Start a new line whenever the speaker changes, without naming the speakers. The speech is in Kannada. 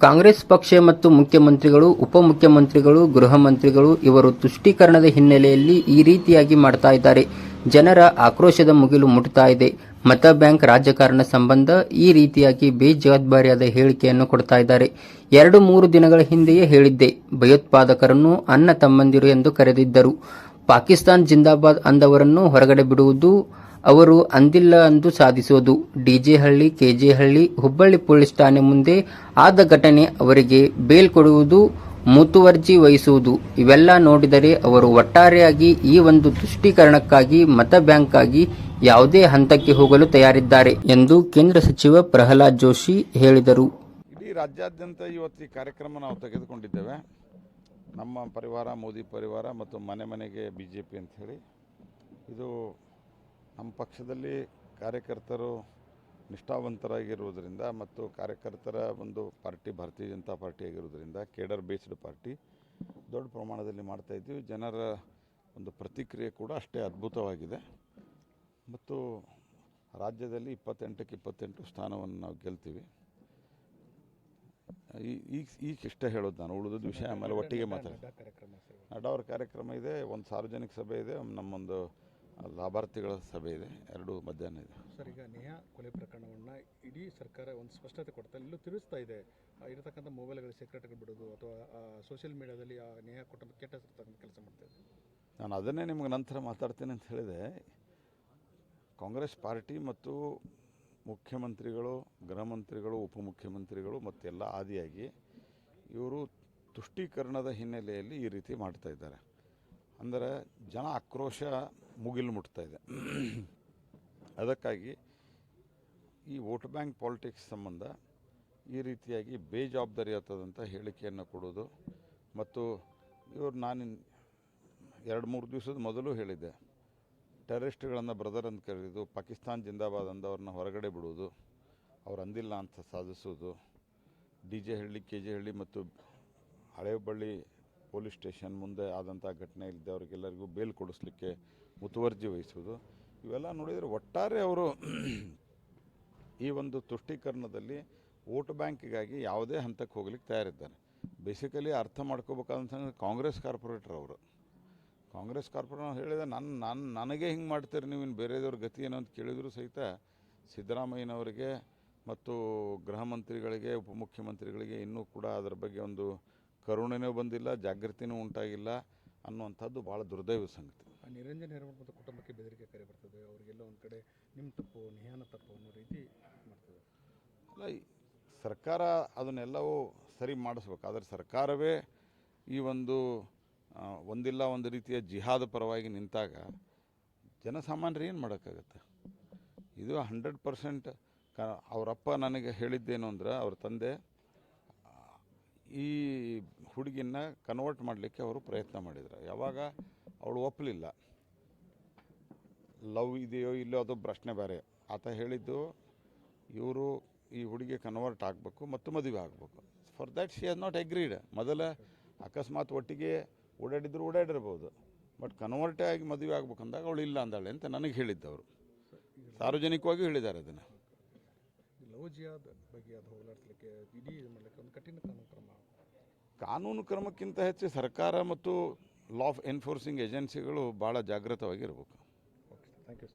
ಕಾಂಗ್ರೆಸ್ ಪಕ್ಷ ಮತ್ತು ಮುಖ್ಯಮಂತ್ರಿಗಳು ಉಪಮುಖ್ಯಮಂತ್ರಿಗಳು ಗೃಹ ಮಂತ್ರಿಗಳು ಇವರು ತುಷ್ಟೀಕರಣದ ಹಿನ್ನೆಲೆಯಲ್ಲಿ ಈ ರೀತಿಯಾಗಿ ಮಾಡ್ತಾ ಇದ್ದಾರೆ. ಜನರ ಆಕ್ರೋಶದ ಮುಗಿಲು ಮುಟ್ತಾ ಇದೆ. ಮತ ಬ್ಯಾಂಕ್ ರಾಜಕಾರಣ ಸಂಬಂಧ ಈ ರೀತಿಯಾಗಿ ಬೇಜವಾಬ್ದಾರಿಯಾದ ಹೇಳಿಕೆಯನ್ನು ಕೊಡ್ತಾ ಇದ್ದಾರೆ. ಎರಡು ಮೂರು ದಿನಗಳ ಹಿಂದೆಯೇ ಹೇಳಿದ್ದೆ, ಭಯೋತ್ಪಾದಕರನ್ನು ಅನ್ನ ತಮ್ಮಂದಿರು ಎಂದು ಕರೆದಿದ್ದರು. ಪಾಕಿಸ್ತಾನ್ ಜಿಂದಾಬಾದ್ ಅಂದವರನ್ನು ಹೊರಗಡೆ ಬಿಡುವುದು ಅವರು ಅಂದಿಲ್ಲ ಅಂದು ಸಾಧಿಸೋದು. ಡಿಜೆಹಳ್ಳಿ ಹಳ್ಳಿ ಕೆಜೆ ಹಳ್ಳಿ ಹುಬ್ಬಳ್ಳಿ ಪೊಲೀಸ್ ಠಾಣೆ ಮುಂದೆ ಆದ ಘಟನೆ ಅವರಿಗೆ ಬೇಲ್ ಕೊಡುವುದು, ಮುತುವರ್ಜಿ ವಹಿಸುವುದು. ಇವೆಲ್ಲ ನೋಡಿದರೆ ಅವರು ಒಟ್ಟಾರೆಯಾಗಿ ಈ ಒಂದು ತುಷ್ಟೀಕರಣಕ್ಕಾಗಿ, ಮತ ಬ್ಯಾಂಕ್ ಆಗಿ ಯಾವುದೇ ಹಂತಕ್ಕೆ ಹೋಗಲು ತಯಾರಿದ್ದಾರೆ ಎಂದು ಕೇಂದ್ರ ಸಚಿವ ಪ್ರಹ್ಲಾದ್ ಜೋಶಿ ಹೇಳಿದರು.
ಇಡೀ ರಾಜ್ಯಾದ್ಯಂತ ಇವತ್ತು ಈ ಕಾರ್ಯಕ್ರಮ ನಾವು ತೆಗೆದುಕೊಂಡಿದ್ದೇವೆ. ನಮ್ಮ ಪರಿವಾರ, ಮೋದಿ ಪರಿವಾರ ಮತ್ತು ಮನೆ ಮನೆಗೆ ಬಿ ಜೆ ಪಿ ಅಂತ ಹೇಳಿ. ಇದು ನಮ್ಮ ಪಕ್ಷದಲ್ಲಿ ಕಾರ್ಯಕರ್ತರು ನಿಷ್ಠಾವಂತರಾಗಿರುವುದರಿಂದ ಮತ್ತು ಕಾರ್ಯಕರ್ತರ ಒಂದು ಪಾರ್ಟಿ ಭಾರತೀಯ ಜನತಾ ಪಾರ್ಟಿ ಆಗಿರುವುದರಿಂದ ಕೇಡರ್ ಬೇಸ್ಡ್ ಪಾರ್ಟಿ ದೊಡ್ಡ ಪ್ರಮಾಣದಲ್ಲಿ ಮಾಡ್ತಾ ಇದ್ದೀವಿ. ಜನರ ಒಂದು ಪ್ರತಿಕ್ರಿಯೆ ಕೂಡ ಅಷ್ಟೇ ಅದ್ಭುತವಾಗಿದೆ. ಮತ್ತು ರಾಜ್ಯದಲ್ಲಿ ಇಪ್ಪತ್ತೆಂಟಕ್ಕೆ ಇಪ್ಪತ್ತೆಂಟು ಸ್ಥಾನವನ್ನು ನಾವು ಗೆಲ್ತೀವಿ. ಈ- ಈಗ ಈಗ ಇಷ್ಟ ಹೇಳೋದು ನಾನು ಉಳಿದ ವಿಷಯ ಆಮೇಲೆ ಒಟ್ಟಿಗೆ ಮಾತಾಡ್ತೀನಿ ನಡವರ ಕಾರ್ಯಕ್ರಮ ಇದೆ ಒಂದು ಸಾರ್ವಜನಿಕ ಸಭೆ ಇದೆ ನಮ್ಮೊಂದು ಲಾಭಾರ್ಥಿಗಳ ಸಭೆ ಇದೆ ಎರಡು ಮಧ್ಯಾಹ್ನ ಇದೆ.
ಸರ್ ಈಗ ನೇಹಾ ಕೊಲೆ ಪ್ರಕರಣವನ್ನು ಇಡೀ ಸರ್ಕಾರ ಒಂದು ಸ್ಪಷ್ಟತೆ ಕೊಡ್ತಾ ಇಲ್ಲೂ. ತಿಳಿಸ್ತಾ ಇದೆ. ಇರತಕ್ಕಂಥ ಮೊಬೈಲ್ಗಳ ಸೀಕ್ರೆಟ್ಗಳು ಬಿಡೋದು ಅಥವಾ ಸೋಷಿಯಲ್ ಮೀಡಿಯಾದಲ್ಲಿ ಆ ನೇಹಾ ಕುಟುಂಬ ಕೆಟ್ಟ ಕೆಲಸ ಮಾಡ್ತಾ
ನಾನು ಅದನ್ನೇ ನಿಮಗೆ ನಂತರ ಮಾತಾಡ್ತೀನಿ ಅಂತ ಹೇಳಿದೆ. ಕಾಂಗ್ರೆಸ್ ಪಾರ್ಟಿ ಮತ್ತು ಮುಖ್ಯಮಂತ್ರಿಗಳು ಗೃಹ ಮಂತ್ರಿಗಳು ಉಪಮುಖ್ಯಮಂತ್ರಿಗಳು ಮತ್ತೆಲ್ಲ ಆದಿಯಾಗಿ ಇವರು ತುಷ್ಟೀಕರಣದ ಹಿನ್ನೆಲೆಯಲ್ಲಿ ಈ ರೀತಿ ಮಾಡ್ತಾ ಇದ್ದಾರೆ. ಅಂದರೆ ಜನ ಆಕ್ರೋಶ ಮುಗಿಲು ಮುಟ್ತಾ ಇದೆ. ಅದಕ್ಕಾಗಿ ಈ ವೋಟ್ ಬ್ಯಾಂಕ್ ಪಾಲಿಟಿಕ್ಸ್ ಸಂಬಂಧ ಈ ರೀತಿಯಾಗಿ ಬೇಜವಾಬ್ದಾರಿಯಾದಂಥ ಹೇಳಿಕೆಯನ್ನು ಕೊಡೋದು. ಮತ್ತು ಇವರು ನಾನು ಎರಡು ಮೂರು ದಿವಸದ ಮೊದಲು ಹೇಳಿದ್ದೆ. ಟೆರರಿಸ್ಟ್ಗಳನ್ನು ಬ್ರದರ್ ಅಂತ ಕರೆಯೋದು ಪಾಕಿಸ್ತಾನ್ ಜಿಂದಾಬಾದ್ ಅಂದವ್ರನ್ನ ಹೊರಗಡೆ ಬಿಡುವುದು ಅವ್ರು ಅಂದಿಲ್ಲ ಅಂತ ಸಾಧಿಸೋದು, D J Halli, K J Halli ಮತ್ತು ಹಳೆಬಳ್ಳಿ ಪೊಲೀಸ್ ಸ್ಟೇಷನ್ ಮುಂದೆ ಆದಂಥ ಘಟನೆ ಇದ್ದವ್ರಿಗೆಲ್ಲರಿಗೂ ಬೇಲ್ ಕೊಡಿಸ್ಲಿಕ್ಕೆ ಮುತುವರ್ಜಿ ವಹಿಸುವುದು, ಇವೆಲ್ಲ ನೋಡಿದರೆ ಒಟ್ಟಾರೆ ಅವರು ಈ ಒಂದು ತುಷ್ಟೀಕರಣದಲ್ಲಿ ವೋಟ್ ಬ್ಯಾಂಕಿಗಾಗಿ ಯಾವುದೇ ಹಂತಕ್ಕೆ ಹೋಗ್ಲಿಕ್ಕೆ ತಯಾರಿದ್ದಾರೆ. ಬೇಸಿಕಲಿ ಅರ್ಥ ಮಾಡ್ಕೋಬೇಕಂತಂದ್ರೆ ಕಾಂಗ್ರೆಸ್ ಕಾರ್ಪೊರೇಟರ್ ಅವರು. ಕಾಂಗ್ರೆಸ್ ಕಾರ್ಪೊರೇಟರ್ ಹೇಳಿದ ನನ್ನ ನಾನು, ನನಗೆ ಹಿಂಗೆ ಮಾಡ್ತೀರಿ ನೀವು ಇನ್ನು ಬೇರೆದವ್ರ ಗತಿ ಏನು ಅಂತ ಕೇಳಿದರೂ ಸಹಿತ ಸಿದ್ದರಾಮಯ್ಯನವರಿಗೆ ಮತ್ತು ಗೃಹ ಮಂತ್ರಿಗಳಿಗೆ ಉಪಮುಖ್ಯಮಂತ್ರಿಗಳಿಗೆ ಇನ್ನೂ ಕೂಡ ಅದರ ಬಗ್ಗೆ ಒಂದು ಕರುಣೆನೂ ಬಂದಿಲ್ಲ ಜಾಗೃತಿನೂ ಉಂಟಾಗಿಲ್ಲ ಅನ್ನುವಂಥದ್ದು ಭಾಳ ದುರ್ದೈವ ಸಂಗತಿ.
ನಿರಂಜನ್ ಹೇರಮಠ ಮತ್ತು ಕುಟುಂಬಕ್ಕೆ ಬೆದರಿಕೆ ಕರೆ ಬರ್ತದೆ. ಅವರಿಗೆಲ್ಲ ಒಂದು ಕಡೆ ನಿಮ್ಮ ತಪ್ಪು ನಿಹಾನ ತಪ್ಪು ಅನ್ನೋ ರೀತಿ ಮಾಡ್ತದೆ.
ಅಲ್ಲ ಸರ್ಕಾರ ಅದನ್ನೆಲ್ಲವೂ ಸರಿ ಮಾಡಿಸ್ಬೇಕು. ಆದರೆ ಸರ್ಕಾರವೇ ಈ ಒಂದು ಒಂದಿಲ್ಲ ಒಂದು ರೀತಿಯ ಜಿಹಾದ ಪರವಾಗಿ ನಿಂತಾಗ ಜನಸಾಮಾನ್ಯರು ಏನು ಮಾಡೋಕ್ಕಾಗತ್ತೆ? ಇದು ಹಂಡ್ರೆಡ್ ಪರ್ಸೆಂಟ್ ಕ ಅವರಪ್ಪ ನನಗೆ ಹೇಳಿದ್ದೇನು ಅಂದ್ರೆ ಅವ್ರ ತಂದೆ ಈ ಹುಡುಗಿನ ಕನ್ವರ್ಟ್ ಮಾಡಲಿಕ್ಕೆ ಅವರು ಪ್ರಯತ್ನ ಮಾಡಿದರು. ಯಾವಾಗ? ಅವಳು ಒಪ್ಪಲಿಲ್ಲ ಲವ್ ಇದೆಯೋ ಇಲ್ಲೋ ಅದು ಪ್ರಶ್ನೆ ಬೇರೆ. ಆತ ಹೇಳಿದ್ದು, ಇವರು ಈ ಹುಡುಗಿ ಕನ್ವರ್ಟ್ ಆಗಬೇಕು ಮತ್ತು ಮದುವೆ ಆಗಬೇಕು. For that she has not agreed ಮೊದಲ ಅಕಸ್ಮಾತ್ ಒಟ್ಟಿಗೆ ಓಡಾಡಿದ್ರು ಓಡಾಡಿರ್ಬೋದು. ಬಟ್ ಕನ್ವರ್ಟೇ ಆಗಿ ಮದುವೆ ಆಗ್ಬೇಕಂದಾಗ ಅವಳು ಇಲ್ಲ ಅಂದಾಳೆ ಅಂತ ನನಗೆ ಹೇಳಿದ್ದವರು. ಸಾರ್ವಜನಿಕವಾಗಿ ಹೇಳಿದ್ದಾರೆ ಅದನ್ನು.
ಲವ್ ಜಿಯಾದ ಬಗ್ಗೆ ಅದು ಹೋಗಲಾಡಿಸ್ಲಿಕ್ಕೆ ಇಡೀ ಇದು ಮಾಡಲಿಕ್ಕೆ ಒಂದು ಕಠಿಣ ಕಾನೂನು ಕ್ರಮ.
ಕಾನೂನು ಕ್ರಮಕ್ಕಿಂತ ಹೆಚ್ಚು ಸರ್ಕಾರ ಮತ್ತು ಲಾ ಎನ್ಫೋರ್ಸಿಂಗ್ ಏಜೆನ್ಸಿಗಳು ಭಾಳ ಜಾಗೃತವಾಗಿರಬೇಕು.
Okay thank you